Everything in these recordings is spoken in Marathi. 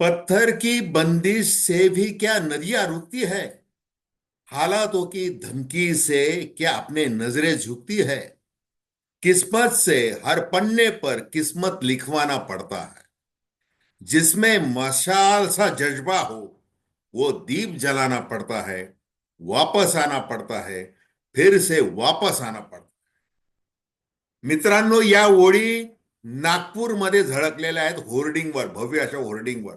पत्थर की बंदिश से भी क्या नदियाँ रुकती है? हालातों की धमकी से क्या अपने नज़रें झुकती है? किस्मत से हर पन्ने पर किस्मत लिखवाना पड़ता है। जिसमें मशाल सा जज्बा हो, वो दीप जलाना पड़ता है, वापस आना पड़ता है, फिर से वापस आना पड़ता है। मित्रांनो, या ओळी नागपूरमध्ये झळकलेल्या आहेत होर्डिंगवर भव्य अशा होर्डिंगवर.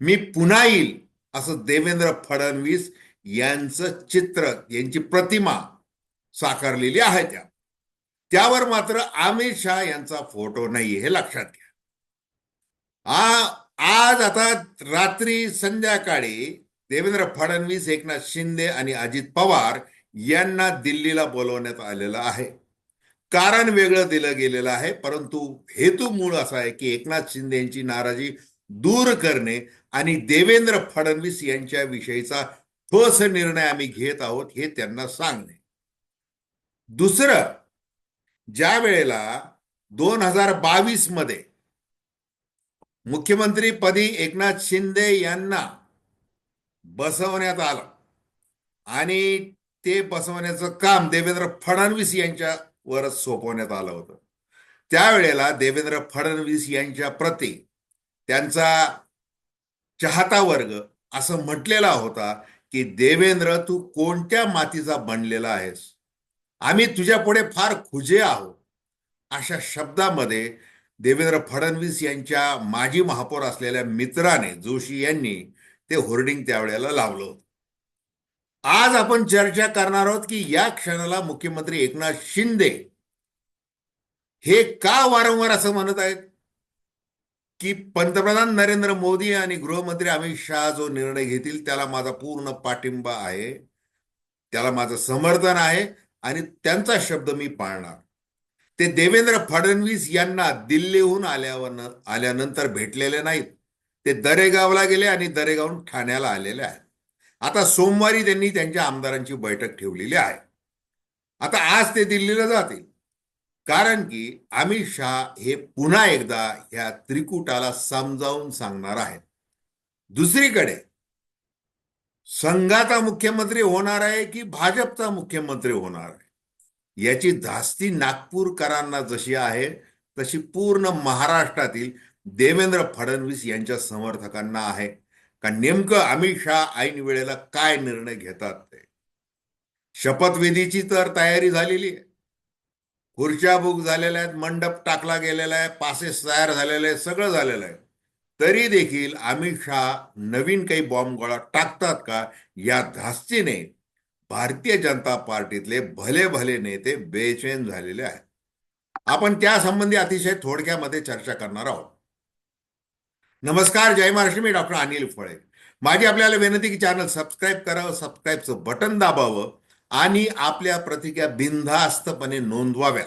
मी पुन्हा येईल असं देवेंद्र फडणवीस यांचं चित्र यांची प्रतिमा साकारलेली आहे त्या. त्यावर मात्र अमित शहा यांचा फोटो नाही हे लक्षात घ्या. आ आज आता रात्री संध्याकाळी देवेंद्र फडणवीस एकनाथ शिंदे आणि अजित पवार यांना दिल्लीला बोलवण्यात आलेलं आहे. कारण वेगळं दिलं गेलेलं आहे परंतु हेतू मूळ असा आहे की एकनाथ शिंदे यांची नाराजी दूर करणे आणि देवेंद्र फडणवीस यांच्या विषयीचा ठोस निर्णय आम्ही घेत आहोत हे त्यांना सांगणे. दुसरं ज्या वेळेला दोन हजार बावीसमध्ये मुख्यमंत्रीपदी एकनाथ शिंदे यांना बसवण्यात आलं आणि ते बसवण्याचं काम देवेंद्र फडणवीस यांच्या वरच सोपवण्यात आलं होतं. त्यावेळेला देवेंद्र फडणवीस यांच्या प्रती त्यांचा चाहता वर्ग असं म्हटलेला होता की देवेंद्र तू कोणत्या मातीचा बनलेला आहेस? आम्ही तुझ्या पुढे फार खुजे आहोत. अशा शब्दामध्ये देवेंद्र फडणवीस यांच्या माजी महापौर असलेल्या मित्राने जोशी यांनी ते होर्डिंग त्यावेळेला लावलं होतं. आज आपण चर्चा करणार आहोत की या क्षणाला मुख्यमंत्री एकनाथ शिंदे हे का वारंवार असं म्हणत आहेत? की पंतप्रधान नरेंद्र मोदी आणि गृहमंत्री अमित शहा जो निर्णय घेतील त्याला माझा पूर्ण पाठिंबा आहे. त्याला माझं समर्थन आहे आणि त्यांचा शब्द मी पाळणार. ते देवेंद्र फडणवीस यांना दिल्लीहून आल्यावर आल्यानंतर भेटलेले नाहीत. ते दरेगावला गेले आणि दरेगावून ठाण्याला आलेले आहेत. आता सोमवारी त्यांनी त्यांच्या आमदारांची बैठक ठेवलेली आहे. आता आज ते दिल्लीला जातील. कारण की अमित शहा हे पुन्हा एकदा ह्या त्रिकुटाला समजावून सांगणार आहेत. दुसरीकडे संघाचा मुख्यमंत्री होणार आहे की भाजपचा मुख्यमंत्री होणार आहे? याची धास्ती नागपूरकरांना जशी आहे तशी पूर्ण महाराष्ट्रातील देवेंद्र फडणवीस यांच्या समर्थकांना आहे. का नेमकं अमित शहा ऐन वेळेला काय निर्णय घेतात ते? शपथविधीची तर तयारी झालेली आहे. खुर्च्या बुक झालेल्या आहेत मंडप टाकला गेलेला आहे पासेस तयार झालेले आहे सगळं झालेलं आहे. तरी देखील अमित शहा नवीन काही बॉम्ब गोळा टाकतात का? या धास्तीने भारतीय जनता पार्टीतले भले भले नेते बेचैन झालेले आहेत. आपण त्या संबंधी अतिशय थोडक्यामध्ये चर्चा करणार आहोत. नमस्कार जय महाराष्ट्र. मी डॉक्टर अनिल फळे. माझी आपल्याला विनंती की चॅनल सबस्क्राईब करावं सबस्क्राईबचं बटन दाबावं आणि आपल्या प्रतिक्रिया बिनधास्तपणे नोंदवाव्या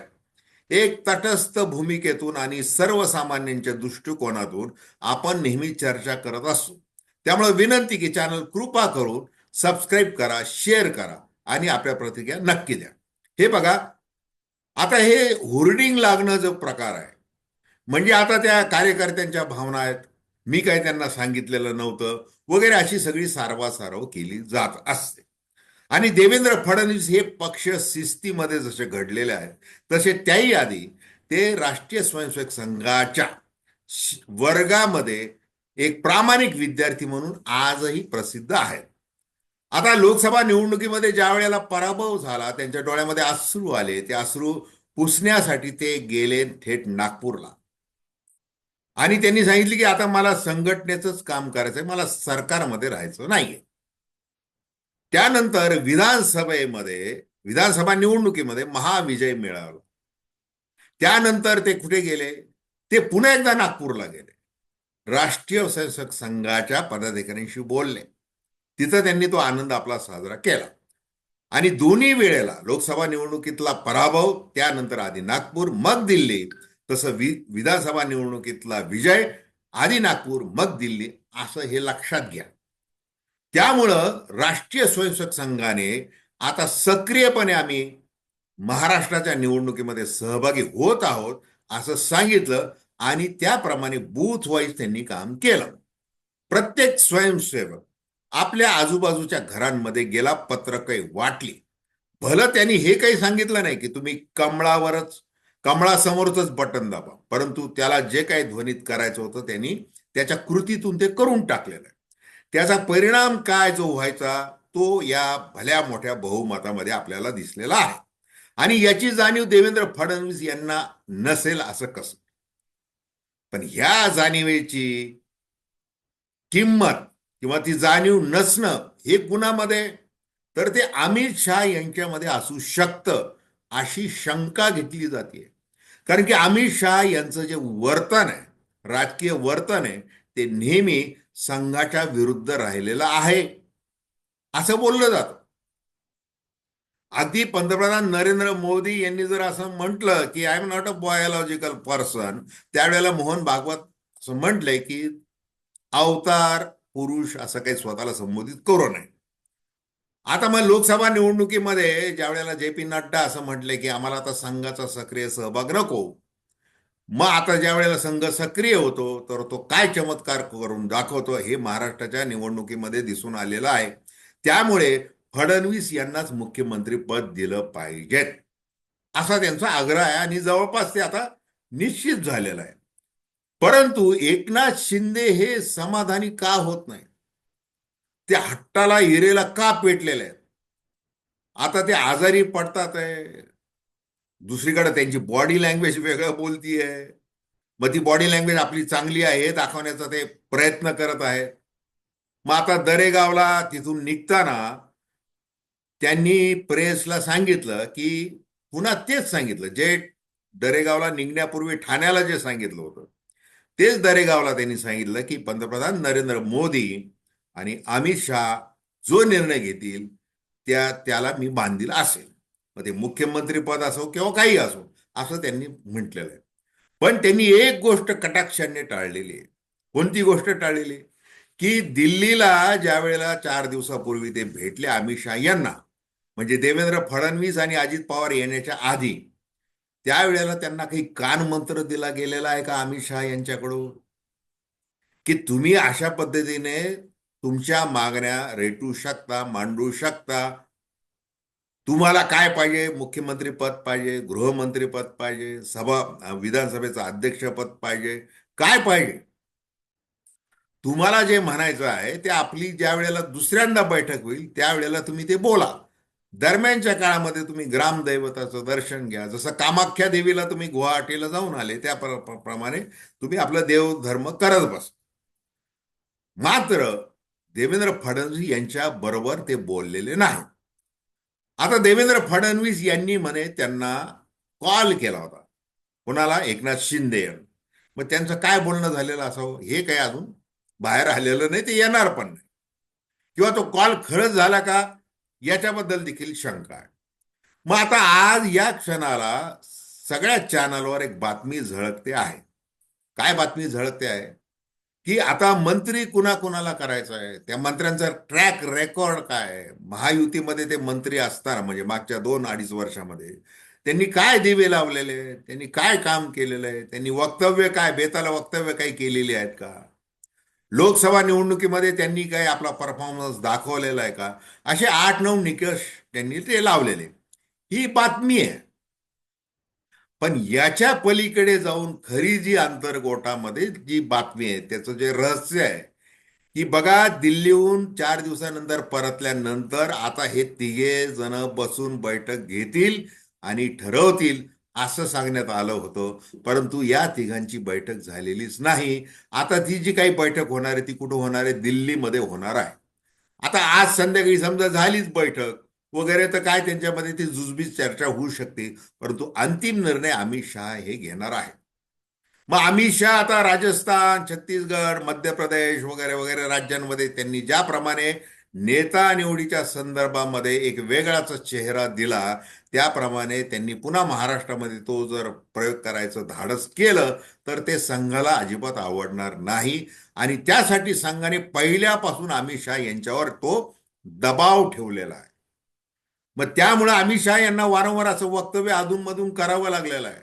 एक तटस्थ भूमिकेतून आणि सर्वसामान्यांच्या दृष्टिकोनातून आपण नेहमी चर्चा करत असतो त्यामुळे विनंती की चॅनल कृपा करून सबस्क्राईब करा शेअर करा आणि आपल्या प्रतिक्रिया नक्की द्या. हे बघा आता हे होर्डिंग लागणं जो प्रकार आहे म्हणजे आता त्या कार्यकर्त्यांच्या भावना आहेत मी काय त्यांना सांगितलेलं नव्हतं. वगैरे अशी सगळी सारवासारव केली जात असते. आणि देवेंद्र फडणवीस हे पक्ष शिस्तीमध्ये जसे घडलेले आहेत तसे त्याही आधी ते राष्ट्रीय स्वयंसेवक संघाच्या वर्गामध्ये एक प्रामाणिक विद्यार्थी म्हणून आजही प्रसिद्ध आहेत. आता लोकसभा निवडणुकीमध्ये ज्या वेळेला पराभव झाला त्यांच्या डोळ्यामध्ये अश्रू आले. ते अश्रू पुसण्यासाठी ते गेले थेट नागपूरला. आणि त्यांनी सांगितले की आता मला संघटनेचंच काम करायचंय मला सरकारमध्ये राहायचं नाहीये. त्यानंतर विधानसभेमध्ये विधानसभा निवडणुकीमध्ये महाविजय मिळाला त्यानंतर ते कुठे गेले? ते पुन्हा एकदा नागपूरला गेले. राष्ट्रीय स्वयंसेवक संघाच्या पदाधिकाऱ्यांशी बोलले. तिथं त्यांनी तो आनंद आपला साजरा केला. आणि दोन्ही वेळेला लोकसभा निवडणुकीतला पराभव त्यानंतर आधी नागपूर मग दिल्ली तसं वि विधानसभा निवडणुकीतला विजय आधी नागपूर मग दिल्ली असं हे लक्षात घ्या. त्यामुळं राष्ट्रीय स्वयंसेवक संघाने आता सक्रियपणे आम्ही महाराष्ट्राच्या निवडणुकीमध्ये सहभागी होत आहोत असं सांगितलं आणि त्याप्रमाणे बूथ वाईज त्यांनी काम केलं. प्रत्येक स्वयंसेवक आपल्या आजूबाजूच्या घरांमध्ये गेला पत्रकही वाटली. भलं त्यांनी हे काही सांगितलं नाही की तुम्ही कमळावरच कमळासमोरच बटन दाबा. परंतु त्याला जे काही ध्वनित करायचं होतं त्यांनी त्याच्या कृतीतून ते करून टाकलेलं आहे. त्याचा परिणाम काय जो व्हायचा तो या भल्या मोठ्या बहुमतामध्ये आपल्याला दिसलेला आहे. आणि याची जाणीव देवेंद्र फडणवीस यांना नसेल असं कसं? पण ह्या जाणीवेची किंमत किंवा ती जाणीव नसणं हे कुणामध्ये तर ते अमित शहा यांच्यामध्ये असू शकतं. अशी शंका घेतली जाते. कारण की अमित शहा यांचं जे वर्तन आहे राजकीय वर्तन आहे ते नेहमी संघाच्या विरुद्ध राहिलेलं आहे. असं बोललं जात. अगदी पंतप्रधान नरेंद्र मोदी यांनी जर असं म्हटलं की I am not a biological person त्यावेळेला मोहन भागवत असं म्हटलंय की अवतार पुरुष असं काही स्वतःला संबोधित करू नये. आता मग लोकसभा निवडणुकीमध्ये ज्या वेळेला जे पी नड्डा असं म्हटले की आम्हाला आता संघाचा सक्रिय सहभाग नको मग आता ज्या वेळेला संघ सक्रिय होतो तर तो काय चमत्कार करून दाखवतो हे महाराष्ट्राच्या निवडणुकीमध्ये दिसून आलेलं आहे. त्यामुळे फडणवीस यांनाच मुख्यमंत्री पद दिलं पाहिजेत असा त्यांचा आग्रह आहे आणि जवळपास ते आता निश्चित झालेलं आहे. परंतु एकनाथ शिंदे हे समाधानी का होत नाही ते हट्टाला हिरेला का पेटलेले आहेत? आता ते आजारी पडतात आहे. दुसरीकडे त्यांची बॉडी लँग्वेज वेगळं बोलतीये. मग ती बॉडी लँग्वेज आपली चांगली आहे हे दाखवण्याचा ते प्रयत्न करत आहेत मग आता दरेगावला तिथून निघताना त्यांनी प्रेसला सांगितलं की पुन्हा तेच सांगितलं. जे दरेगावला निघण्यापूर्वी ठाण्याला जे सांगितलं होतं तेच दरेगावला त्यांनी सांगितलं की पंतप्रधान नरेंद्र मोदी आणि अमित शहा जो निर्णय घेतील त्या त्याला मी बांधील असेल. मग ते मुख्यमंत्री पद असो किंवा काही असो असं त्यांनी म्हटलेलं आहे. पण त्यांनी एक गोष्ट कटाक्षाने टाळलेली आहे. कोणती गोष्ट टाळलेली? की दिल्लीला ज्या वेळेला चार दिवसापूर्वी ते भेटले अमित शहा यांना म्हणजे देवेंद्र फडणवीस आणि अजित पवार येण्याच्या आधी त्यावेळेला त्यांना काही कानमंत्र दिला गेलेला आहे का अमित शहा यांच्याकडून? की तुम्ही अशा पद्धतीने तुमच्या मागण्या रेटू शकता मांडू शकता. तुम्हाला काय पाहिजे? मुख्यमंत्री पद पाहिजे गृहमंत्री पद पाहिजे सभा विधानसभेचं अध्यक्षपद पाहिजे. काय पाहिजे? तुम्हाला जे म्हणायचं आहे ते आपली ज्या वेळेला दुसऱ्यांदा बैठक होईल त्यावेळेला तुम्ही ते बोला. दरम्यानच्या काळामध्ये तुम्ही ग्रामदैवताचं दर्शन घ्या. जसं कामाख्या देवीला तुम्ही गुवाहाटीला जाऊन आले त्या प्रमाणे तुम्ही आपलं देवधर्म करत बस. मात्र देवेंद्र फडणवीस यांच्या बरोबर ते बोललेले नाही. आता देवेंद्र फडणवीस यांनी म्हणे त्यांना कॉल केला होता. कोणाला? एकनाथ शिंदे मग त्यांचं काय बोलणं झालेलं असावं? हे काय अजून? बाहेर आलेलं नाही ते येणार पण नाही. किंवा तो कॉल खरंच झाला का? याच्याबद्दल देखील शंका आहे. मग आता आज या क्षणाला सगळ्या चॅनलवर एक बातमी झळकते आहे. काय बातमी झळकते आहे? की आता मंत्री कुणा कुणाला करायचं आहे? त्या मंत्र्यांचा ट्रॅक रेकॉर्ड काय महायुतीमध्ये ते मंत्री असताना म्हणजे मागच्या दोन अडीच वर्षामध्ये. त्यांनी काय दिवे लावलेले? त्यांनी काय काम केलेलं आहे? त्यांनी वक्तव्य काय? बेताला वक्तव्य काही केलेली आहेत का? लोकसभा निवडणुकीमध्ये त्यांनी काय आपला परफॉर्मन्स दाखवलेला आहे का? असे आठ नऊ निकष त्यांनी ते लावलेले. ही बातमी आहे. पण याच्या पलीकडे जाऊन खरी जी आंतरगोटामध्ये जी बातमी आहे त्याचं जे रहस्य आहे की बघा दिल्लीहून चार दिवसानंतर परतल्यानंतर आता हे तिघे जण बसून बैठक घेतील आणि ठरवतील असं सांगण्यात आलं होतं. परंतु या तिघांची बैठक झालेलीच नाही. आता ती जी काही बैठक होणार आहे ती कुठं होणार आहे? दिल्लीमध्ये होणार आहे. आता आज संध्याकाळी समजा झालीच बैठक. वगैरे तर काय त्यांच्यामध्ये ती जुजबीज चर्चा होऊ शकते परंतु अंतिम निर्णय अमित शहा हे घेणार आहे मग अमित शहा आता राजस्थान छत्तीसगड मध्य प्रदेश वगैरे वगैरे राज्यांमध्ये त्यांनी ज्याप्रमाणे नेता निवडीच्या संदर्भामध्ये एक वेगळाच चेहरा दिला त्याप्रमाणे त्यांनी पुन्हा महाराष्ट्रामध्ये तो जर प्रयोग करायचं धाडस केलं तर ते संघाला अजिबात आवडणार नाही. आणि त्यासाठी संघाने पहिल्यापासून अमित शहा यांच्यावर तो दबाव ठेवलेला आहे. मग त्यामुळे अमित शहा यांना वारंवार असं वक्तव्य अधूनमधून करावं लागलेलं आहे.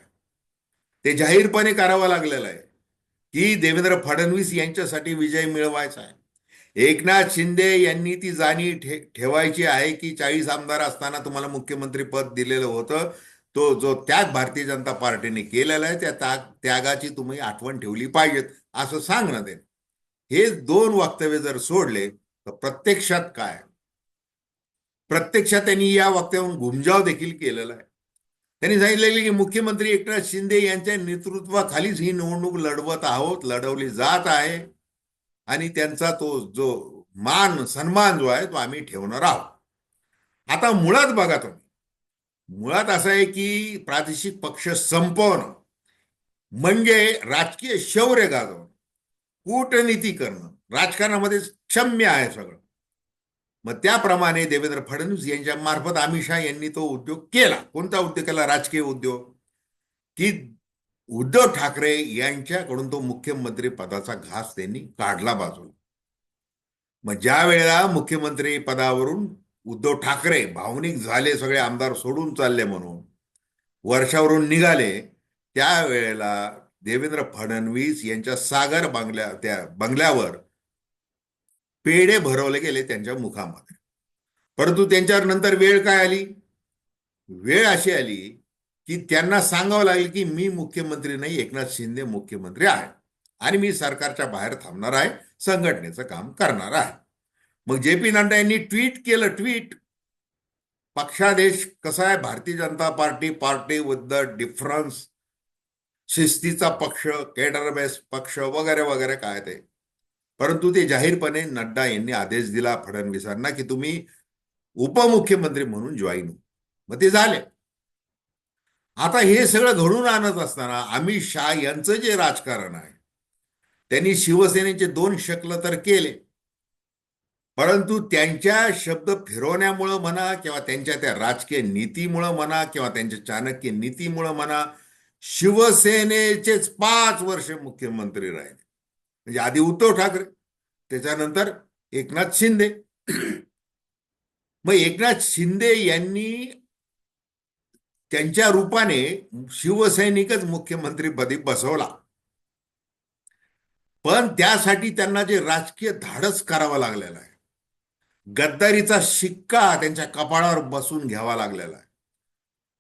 ते जाहीरपणे करावं लागलेलं आहे की देवेंद्र फडणवीस यांच्यासाठी विजय मिळवायचा आहे. एकनाथ शिंदे यांनी ती जाणीव ठे ठेवायची आहे की चाळीस आमदार असताना तुम्हाला मुख्यमंत्री पद दिलेलं होतं. तो जो त्याग भारतीय जनता पार्टीने केलेला आहे त्या त्याग त्यागाची तुम्ही आठवण ठेवली पाहिजेत असं सांगणं ते हे दोन वक्तव्य जर सोडले तर प्रत्यक्षात काय? प्रत्यक्षात त्यांनी या वक्त्यावरून घुमजाव देखील केलेला आहे. त्यांनी सांगितलेले की मुख्यमंत्री एकनाथ शिंदे यांच्या नेतृत्वाखालीच ही निवडणूक लढवत आहोत लढवली जात आहे. आणि त्यांचा तो जो मान सन्मान जो आहे तो आम्ही ठेवणार आहोत. आता मुळात बघा तुम्ही. मुळात असं आहे की प्रादेशिक पक्ष संपवणं म्हणजे राजकीय शौर्य गाजवणं कूटनीती करणं राजकारणामध्ये क्षम्य आहे सगळं. मग त्याप्रमाणे देवेंद्र फडणवीस यांच्या मार्फत अमित शहा यांनी तो उद्योग केला. कोणता उद्योग केला? राजकीय उद्योग. की उद्धव ठाकरे यांच्याकडून तो मुख्यमंत्री पदाचा घास त्यांनी काढला बाजूला. मग ज्या वेळेला मुख्यमंत्री पदावरून उद्धव ठाकरे भावनिक झाले सगळे आमदार सोडून चालले म्हणून वर्षावरून निघाले त्यावेळेला देवेंद्र फडणवीस यांच्या सागर बंगल्या त्या बंगल्यावर पेढे भरवले गेले त्यांच्या मुखामध्ये. परंतु त्यांच्यावर नंतर वेळ काय आली? वेळ अशी आली की त्यांना सांगावं लागेल की मी मुख्यमंत्री नाही एकनाथ शिंदे मुख्यमंत्री आहे आणि मी सरकारच्या बाहेर थांबणार आहे संघटनेचं काम करणार आहे. मग जे पी नड्डा यांनी ट्विट केलं ट्विट पक्षादेश कसा आहे? Bharatiya Janata party party with the difference शिस्तीचा पक्ष केडर बेस पक्ष वगैरे वगैरे काय ते. परंतु ते जाहीरपणे नड्डा यांनी आदेश दिला फडणवीसांना की तुम्ही उपमुख्यमंत्री म्हणून जॉईन मग ते झाले. आता हे सगळं घडून आणत असताना अमित शहा यांचं जे राजकारण आहे त्यांनी शिवसेनेचे दोन शकल तर केले परंतु त्यांच्या शब्द फिरवण्यामुळं म्हणा किंवा त्यांच्या त्या राजकीय नीतीमुळं म्हणा किंवा त्यांच्या चाणक्य नीतीमुळं म्हणा शिवसेनेचेच पाच वर्ष मुख्यमंत्री राहिले. म्हणजे आधी उद्धव ठाकरे त्याच्यानंतर एकनाथ शिंदे. मग एकनाथ शिंदे यांनी त्यांच्या रूपाने शिवसैनिकच मुख्यमंत्रीपदी बसवला. पण त्यासाठी त्यांना जे राजकीय धाडस करावं लागलेलं आहे गद्दारीचा शिक्का त्यांच्या कपाळावर बसून घ्यावा लागलेला आहे.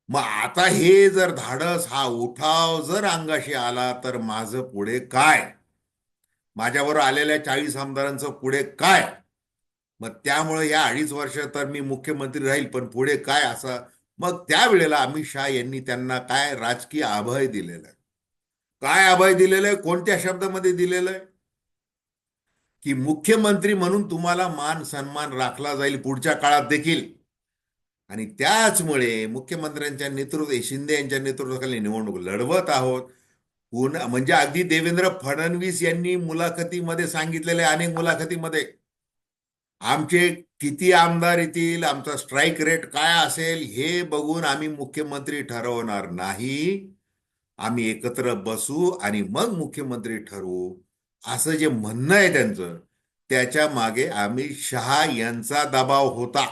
मग आता हे जर धाडस हा उठाव जर अंगाशी आला तर माझं पुढे काय? माझ्याबरोबर आलेल्या चाळीस आमदारांचं पुढे काय? मग त्यामुळे या अडीच वर्ष तर मी मुख्यमंत्री राहील पण पुढे काय असं? मग त्यावेळेला अमित शहा यांनी त्यांना काय राजकीय अभय दिलेलं? आहे काय अभय दिलेलं? आहे कोणत्या शब्दामध्ये दिलेलं? आहे की मुख्यमंत्री म्हणून तुम्हाला मान सन्मान राखला जाईल पुढच्या काळात देखील. आणि त्याचमुळे मुख्यमंत्र्यांच्या नेतृत्व शिंदे यांच्या नेतृत्वाखाली निवडणूक लढवत आहोत. म्हणजे अगदी देवेंद्र फडणवीस यांनी मुलाखतीमध्ये सांगितलेले अनेक मुलाखतीमध्ये. आमचे किती आमदार येतील आमचा स्ट्राईक रेट काय असेल हे बघून आम्ही मुख्यमंत्री ठरवणार नाही. आम्ही एकत्र बसू आणि मग मुख्यमंत्री ठरवू. असं जे म्हणणं आहे त्यांचं त्याच्यामागे अमित शहा यांचा दबाव होता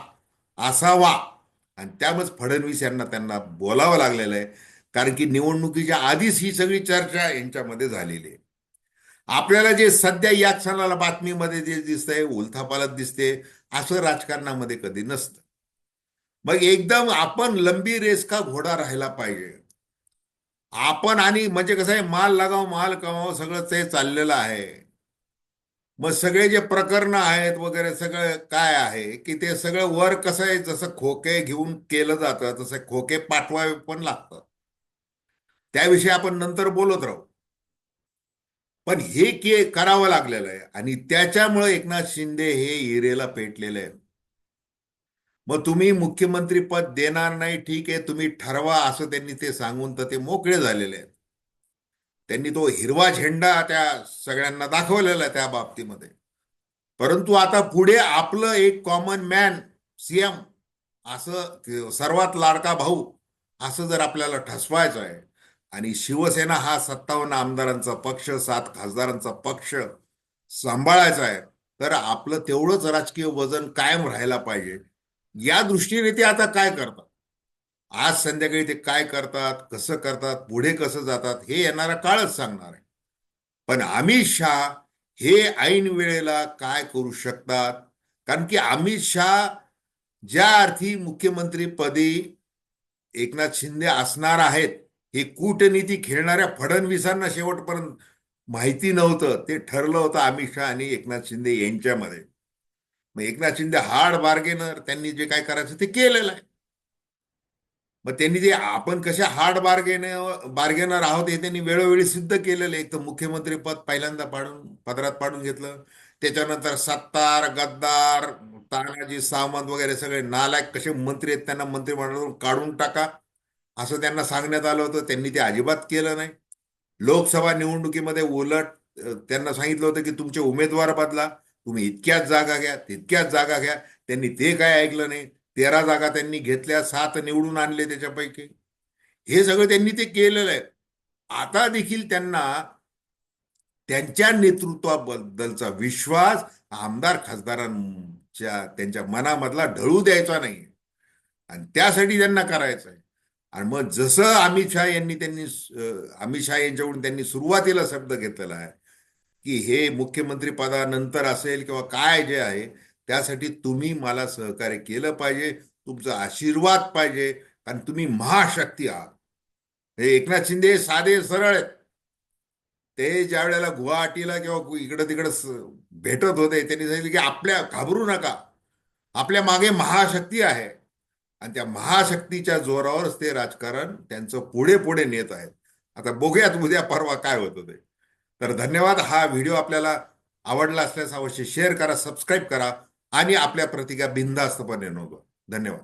असावा. आणि त्यामुळेच फडणवीस यांना त्यांना बोलावं लागलेलं आहे. कारण की निवडणुकीच्या आधीच ही सगळी चर्चा यांच्यामध्ये झालेली आहे. आपल्याला जे सध्या या क्षणाला बातमीमध्ये जे दिसतंय उलथापालत दिसते असं राजकारणामध्ये कधी नसतं. मग एकदम आपण लंबी रेस का घोडा राहायला पाहिजे? आपण आणि म्हणजे कसं आहे माल लगाव माल कमाव सगळं ते चाललेलं आहे. मग सगळे जे प्रकरण आहेत वगैरे सगळं काय आहे की ते सगळं वर कसं आहे जसं खोके घेऊन केलं जातं तसं खोके पाठवावे पण लागतात. त्याविषयी आपण नंतर बोलत राहू. पण हे के करावं लागलेलं आहे आणि त्याच्यामुळे एकनाथ शिंदे हे हिरेला पेटलेले आहे मग तुम्ही मुख्यमंत्री पद देणार नाही ठीक आहे तुम्ही ठरवा असं त्यांनी ते सांगून तर ते मोकळे झालेले आहेत. त्यांनी तो हिरवा झेंडा त्या सगळ्यांना दाखवलेला आहे त्या बाबतीमध्ये. परंतु आता पुढे आपलं एक कॉमन मॅन सीएम असं सर्वात लाडका भाऊ असं जर आपल्याला ठसवायचं आहे आणि शिवसेना हा सत्तावन्न आमदारांचा पक्ष सात खासदारांचा पक्ष सांभाळायचा आहे. तर आपलं तेवढंच राजकीय वजन कायम राहायला पाहिजे. या दृष्टीने ते आता काय करतात? आज संध्याकाळी ते काय करतात? कसं करतात? पुढे कसं जातात? हे येणारा काळच सांगणार आहे. पण अमित शहा हे ऐन वेळेला काय करू शकतात? कारण की अमित शहा ज्या अर्थी मुख्यमंत्री पदी एकनाथ शिंदे असणार आहेत हे कूटनीती खेळणाऱ्या फडणवीसांना शेवटपर्यंत माहिती नव्हतं. ते ठरलं होतं अमित शहा आणि एकनाथ शिंदे यांच्यामध्ये. मग एकनाथ शिंदे हार्ड बार्गेनर त्यांनी जे काय करायचं ते केलेलं आहे. मग त्यांनी जे आपण कशा हार्ड बार्गेनर बार्गेनर आहोत हे त्यांनी वेळोवेळी सिद्ध केलेलं आहे. एक तर मुख्यमंत्री पद पहिल्यांदा पाडून पदरात पाडून घेतलं. त्याच्यानंतर सत्तार गद्दार तानाजी सावंत वगैरे सगळे नालायक कसे मंत्री आहेत त्यांना मंत्रिमंडळातून काढून टाका. असं त्यांना सांगण्यात आलं होतं. त्यांनी ते अजिबात केलं नाही. लोकसभा निवडणुकीमध्ये उलट त्यांना सांगितलं होतं की तुमचे उमेदवार बदला. तुम्ही इतक्याच जागा घ्या तितक्याच जागा घ्या. त्यांनी ते काय ऐकलं नाही? तेरा जागा त्यांनी घेतल्या सात निवडून आणले त्याच्यापैकी. हे सगळं त्यांनी ते केलेलं आहे. आता देखील त्यांना त्यांच्या नेतृत्वाबद्दलचा विश्वास आमदार खासदारांच्या त्यांच्या मनामधला ढळू द्यायचा नाही आणि त्यासाठी त्यांना करायचं आहे आणि मग जसं अमित शहा यांनी त्यांनी अमित शहा यांच्याकडून त्यांनी सुरुवातीला शब्द घेतलेला आहे की हे मुख्यमंत्री पदानंतर असेल किंवा काय जे आहे त्यासाठी तुम्ही मला सहकार्य केलं पाहिजे तुमचा आशीर्वाद पाहिजे कारण तुम्ही महाशक्ती आहात. हे एकनाथ शिंदे साधे सरळ आहेत. ते ज्या वेळेला गुवाहाटीला किंवा इकडं तिकडं भेटत होते त्यांनी सांगितलं की आपल्या घाबरू नका. आपल्या मागे महाशक्ती आहे. आणि त्या महाशक्तीच्या जोरावरच ते राजकारण त्यांचं पुढे पुढे नेत आहेत. आता बघूयात उद्या परवा काय होतं ते. तर धन्यवाद. हा व्हिडिओ आपल्याला आवडला असल्यास अवश्य शेअर करा सबस्क्राईब करा आणि आपल्या प्रतिका बिनधास्तपणे नोंदवा. धन्यवाद.